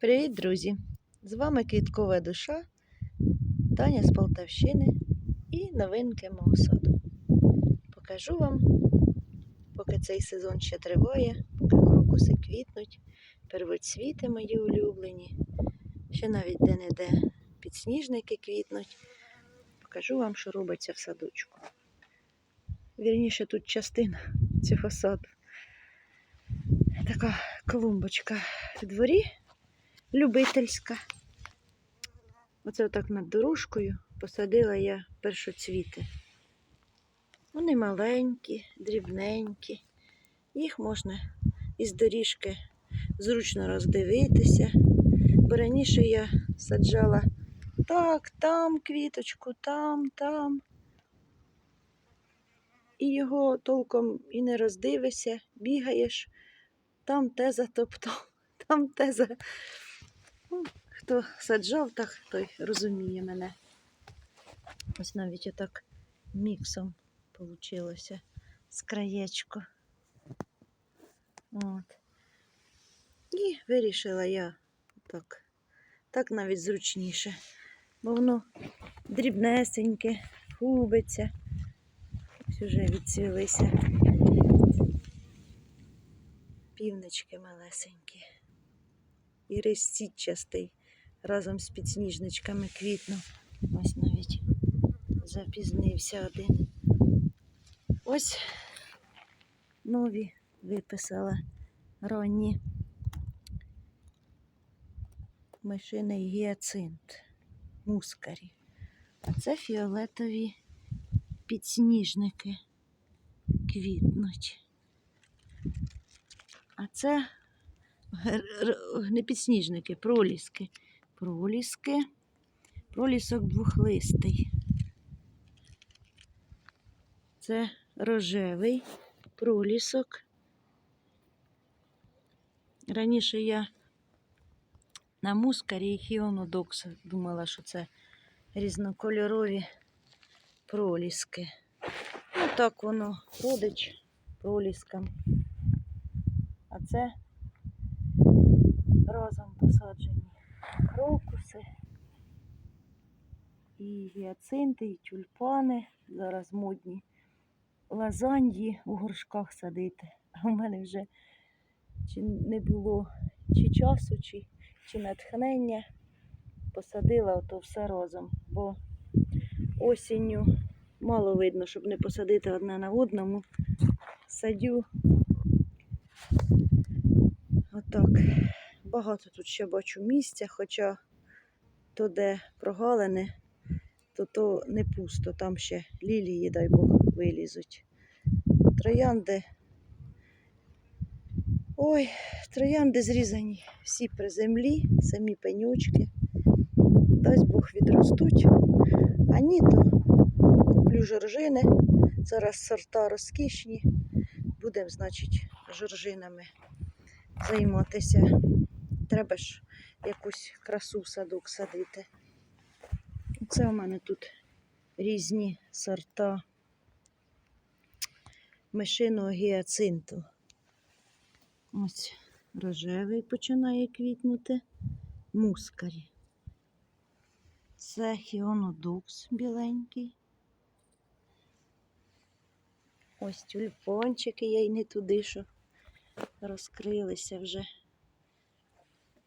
Привіт, друзі! З вами Квіткова душа, Таня з Полтавщини і новинки мого саду. Покажу вам, поки цей сезон ще триває, поки крокуси квітнуть, первоцвіти мої улюблені, ще навіть де-не-де підсніжники квітнуть. Покажу вам, що робиться в садочку. Вірніше, тут частина цього саду. Така клумбочка в дворі любительська. Оце отак над дорожкою посадила я першоцвіти. Вони маленькі, дрібненькі. Їх можна із доріжки зручно роздивитися. Бо раніше я саджала так, там квіточку, там, там. І його толком і не роздивишся, бігаєш, там те затоптав, там те за. Хто саджав, так той розуміє мене. Ось навіть отак міксом вийшло з краєчку. От. І вирішила я так. Так навіть зручніше. Бо воно дрібнесеньке, губиться. Ось уже відцвілися. Півнички малесенькі і рис сітчастий разом з підсніжничками квітнув. Ось навіть запізнився один. Ось нові виписала ранні мишиний гіацинт, мускарі. А це фіолетові підсніжники квітнуть. А це не підсніжники, проліски. Проліски. Пролісок двохлистий. Це рожевий пролісок. Раніше я на мускарі і хіонодокс думала, що це різнокольорові проліски. Ну так воно родич проліскам. А це разом посаджені крокуси, і гіацинти, і тюльпани. Зараз модні лазаньї у горшках садити. А в мене вже чи не було чи часу, чи, чи натхнення. Посадила ото все разом, бо осінню мало видно, щоб не посадити одне на одному. Садю отак. Багато тут ще бачу місця, хоча то, де прогалини, то то не пусто, там ще лілії, дай Бог, вилізуть. Троянди. Ой, троянди зрізані всі при землі, самі пенючки. Дасть Бог відростуть. А ні, то куплю жоржини. Зараз сорта розкішні. Будемо, значить, жоржинами займатися. Треба ж якусь красу в садок садити. Це у мене тут різні сорта мишиного гіацинту. Ось рожевий починає квітнути, мускарі. Це хіонодукс біленький. Ось тюльпончики, я й не туди, що розкрилися вже.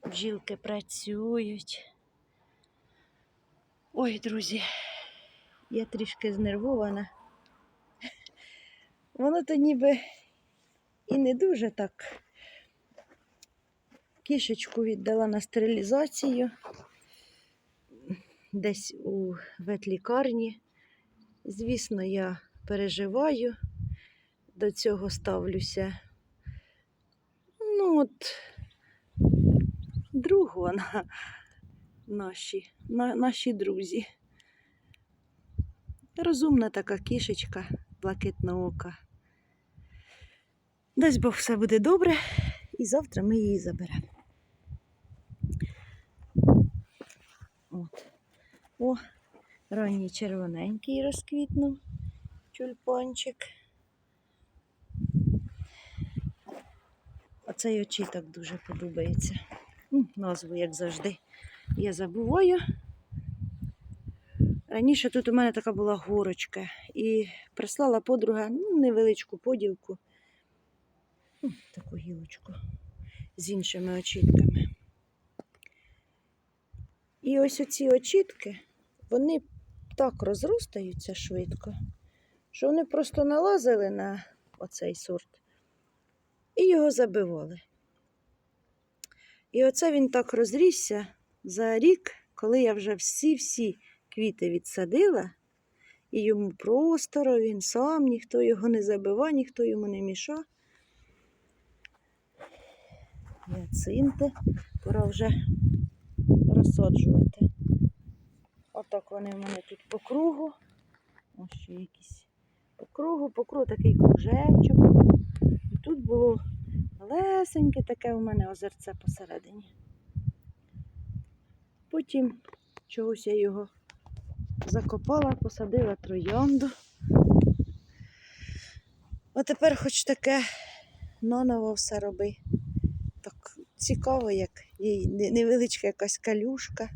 Бджілки працюють. Ой, друзі, я трішки знервована. Воно то ніби і не дуже так. Кішечку віддала на стерилізацію десь у ветлікарні. Звісно, я переживаю, до цього ставлюся. Ну, от, друг вона, наші, на, наші друзі. Розумна така кішечка, блакитна ока. Дасть Бог все буде добре, і завтра ми її заберемо. От. О, ранній червоненький розквітнув тюльпанчик. Оцей очіток дуже подобається. Ну, назву, як завжди, я забуваю. Раніше тут у мене така була горочка, і прислала подруга ну, невеличку поділку, ну, таку гілочку з іншими очітками. І ось оці очітки, вони так розростаються швидко, що вони просто налазили на оцей сорт і його забивали. І оце він так розрісся за рік, коли я вже всі-всі квіти відсадила, і йому просторо, він сам, ніхто його не забивав, ніхто йому не мішав. Яцинти, пора вже розсаджувати. Отак вони в мене тут по кругу. Ось ще якісь по кругу, по кругу такий кружечок. І тут було малесеньке таке у мене озерце посередині. Потім чогось я його закопала, посадила троянду. А тепер хоч таке наново все роби. Так цікаво, як їй невеличка якась калюшка,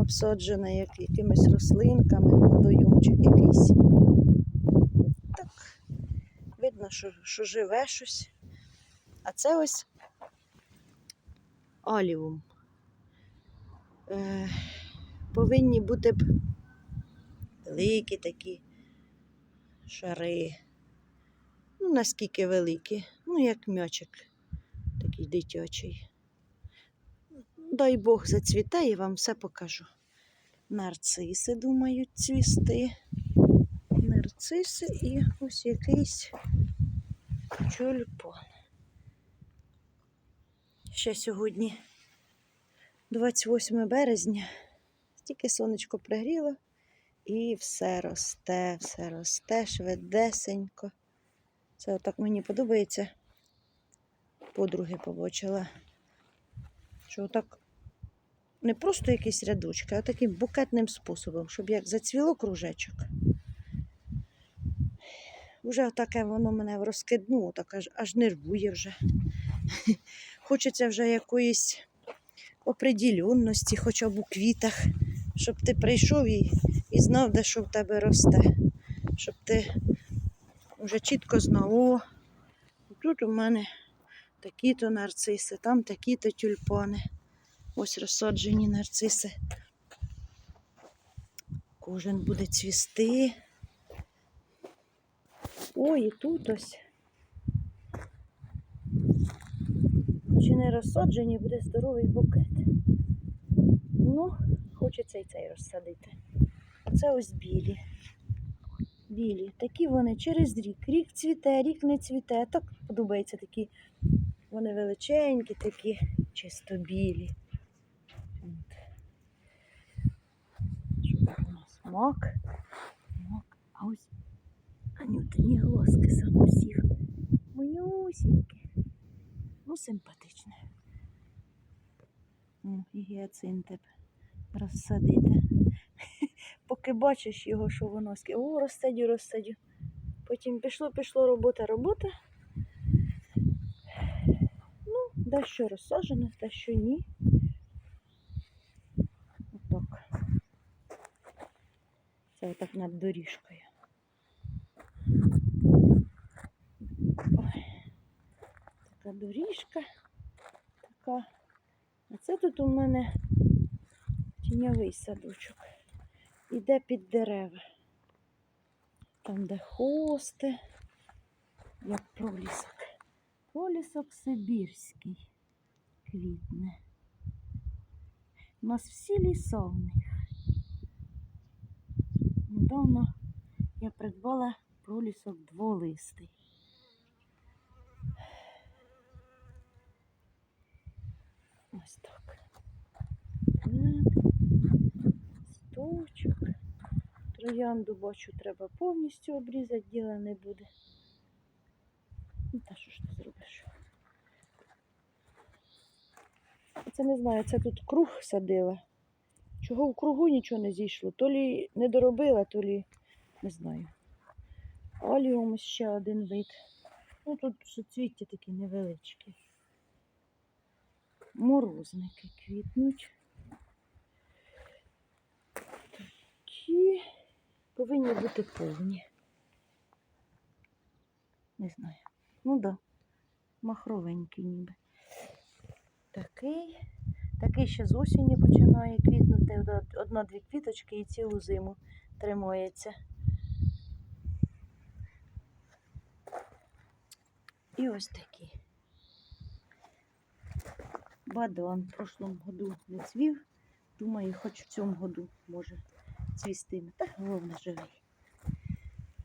обсаджена як, якимись рослинками, водойомчик якийсь. Так, видно, що, що живе щось. А це ось аліум. Е, повинні бути б великі такі шари. Ну, наскільки великі, ну, як м'ячик такий дитячий. Дай Бог зацвіте і вам все покажу. Нарциси, думаю, цвісти. Нарциси і ось якийсь тюльпан. Ще сьогодні 28 березня. Тільки сонечко пригріло і все росте, все росте швидесенько. Це отак мені подобається. Подруги побачила, що отак не просто якісь рядочки, а таким букетним способом, щоб як зацвіло кружечок. Уже таке воно мене розкиднуло, так аж, аж нервує вже. Хочеться вже якоїсь определенності, хоча б у квітах, щоб ти прийшов і, і знав, де що в тебе росте. Щоб ти вже чітко знав, о, тут у мене такі-то нарциси, там такі-то тюльпани. Ось розсаджені нарциси. Кожен буде цвісти. Ой, і тут ось. Хоч і не розсаджені, буде здоровий букет. Ну, хочеться і цей розсадити. Оце ось білі. Білі. Такі вони через рік. Рік цвіте, рік не цвіте. Так подобається такі. Вони величенькі, такі, чисто білі. Що тут у нас? Мак. Мак. А ось анютині глазки сам усіх. Манюсінькі. Ну, симпатичне. О, і гіацинти б розсадити. Поки бачиш його, що воно скі. О, розсадю, розсадю. Потім пішло, пішло робота, робота. Ну, дещо розсаджено, дещо ні. Отак. Це отак над доріжкою. Ой. Така доріжка. Така. А це тут у мене тіньовий садочок. Іде під дерева. Там, де хости, як пролісок. Пролісок Сибірський квітне. У нас всі ліса в них. Недавно я придбала пролісок дволистий. Ось так. Стовчик. Троянду бачу, треба повністю обрізати, діла не буде. Ну, та що ж ти зробиш? Це не знаю, це тут круг садила. Чого в кругу нічого не зійшло? То лі не доробила, то лі не знаю. Аліум ще один вид. Ну тут суцвіття такі невеличкі. Морозники квітнуть. Такі повинні бути повні. Не знаю. Ну да, махровенький ніби. Такий. Такий ще з осені починає квітнути. Одна-дві квіточки і цілу зиму тримається. І ось такі. Бадан в прошлому году не цвів. Думаю, хоч в цьому году може цвістиме. Та головне живий.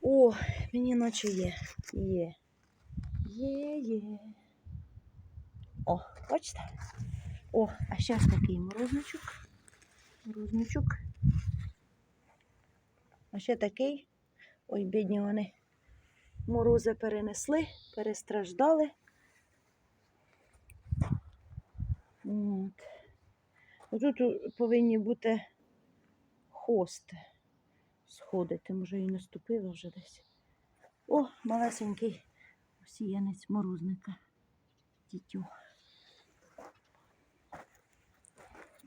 О, мені наче є. Є. Є, є. О, бачите? О, а ось такий морозничок. Морозничок. А ще такий. Ой, бідні вони. Морози перенесли, перестраждали. От. Отут у- повинні бути хости сходити. Може і наступило вже десь. О, малесенький сіянець морозника. Тітю.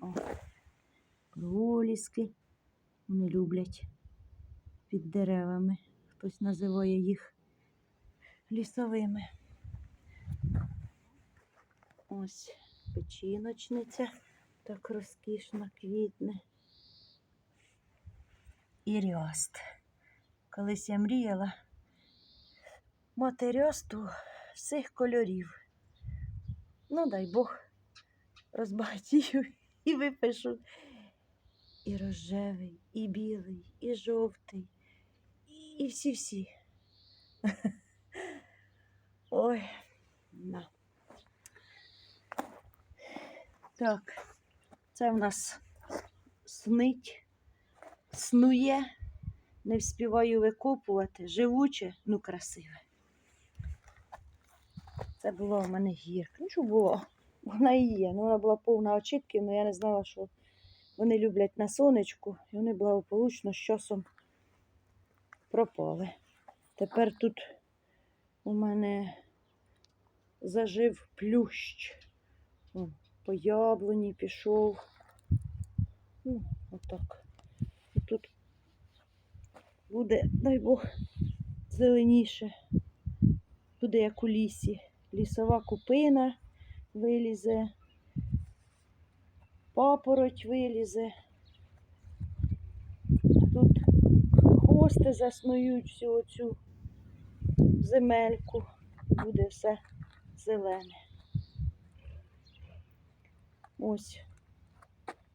О, проліски. Вони люблять під деревами. Хтось називає їх лісовими. Ось печіночниця так розкішно квітне. І ряст. Колись я мріяла мати рясту всіх кольорів. Ну, дай Бог, розбагатію і випишу і рожевий, і білий, і жовтий, і всі-всі. Ой, на. Так, це в нас снить, снує, не вспіваю викопувати, живуче, ну красиве. Це була в мене гірка. Ну, що було? Вона і є. Ну, вона була повна очітків, але я не знала, що вони люблять на сонечку, і вони благополучно з часом пропали. Тепер тут у мене зажив плющ. По яблуні пішов. Ну, отак. І тут буде, дай Бог, зеленіше. Буде як у лісі. Лісова купина вилізе, папороть вилізе. Тут хости заснують всю оцю земельку. Буде все зелене. Ось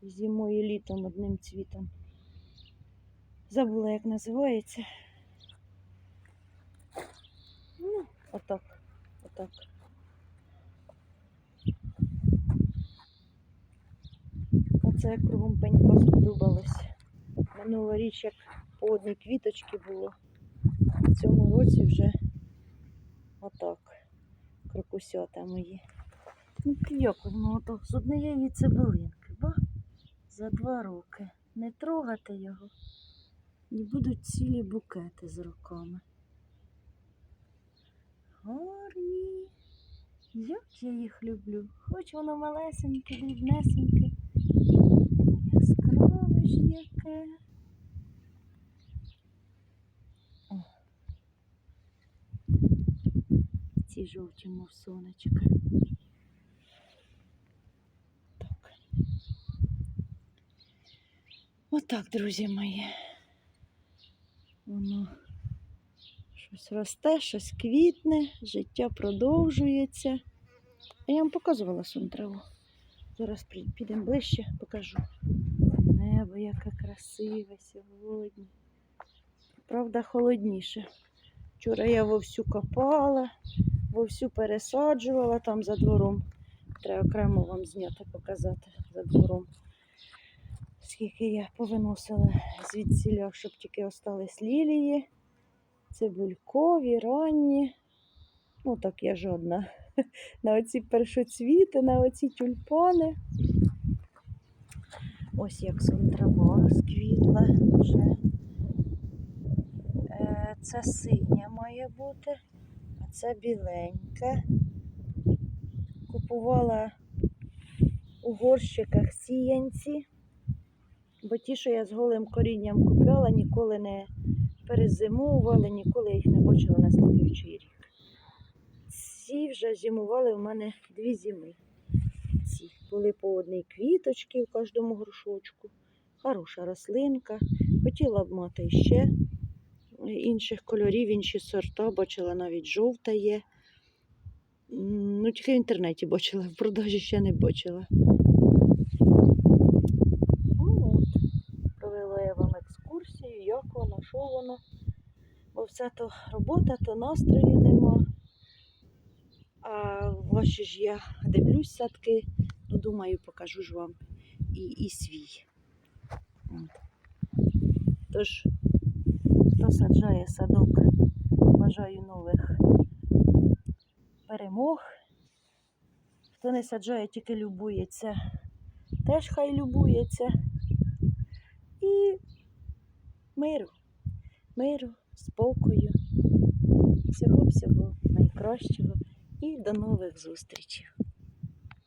зимою і літом одним цвітом. Забула, як називається. Ну, отак, отак. Оце кругом пенько сподобалось. Минулоріч, як по одній квіточці було. В цьому році вже отак. Крокусята мої. Ну, як з однієї цибулинки, ба? За два роки. Не трогати його. І будуть цілі букети з руками. Гарні. Як я їх люблю. Хоч воно малесеньке, дрібнесеньке. Яскраве ж яке. О. Ці жовті, мов сонечка. Отак, друзі мої. Воно щось росте, щось квітне, життя продовжується. А я вам показувала сон траву. Зараз підемо ближче, покажу. Небо яке красиве сьогодні. Правда, холодніше. Вчора я вовсю копала, вовсю пересаджувала там за двором. Треба окремо вам зняти, показати за двором. Скільки я повиносила звідсіля, щоб тільки остались лілії, цибулькові, ранні. Ну, так я жодна. На оці першоцвіти, на оці тюльпани. Ось як сон трава розквітла вже. Е, Це синя має бути, а це біленька. Купувала у горщиках сіянці, бо ті, що я з голим корінням купляла, ніколи не перезимовували, ніколи їх не бачила на слідуючий рік. Ці вже зимували в мене дві зими. Ці були по одній квіточці в кожному горшочку. Хороша рослинка. Хотіла б мати ще інших кольорів, інші сорта. Бачила навіть жовта є. Ну, тільки в інтернеті бачила, в продажі ще не бачила. Ну, от. Провела я вам екскурсію, як воно. Бо все то робота, то настрою нема. А ваші ж я дивлюсь садки, ну думаю, покажу ж вам і, і свій. Тож, хто саджає садок, бажаю нових перемог. Хто не саджає, тільки любується, теж хай любується. І миру, миру, спокою, всього-всього найкращого і до нових зустрічей.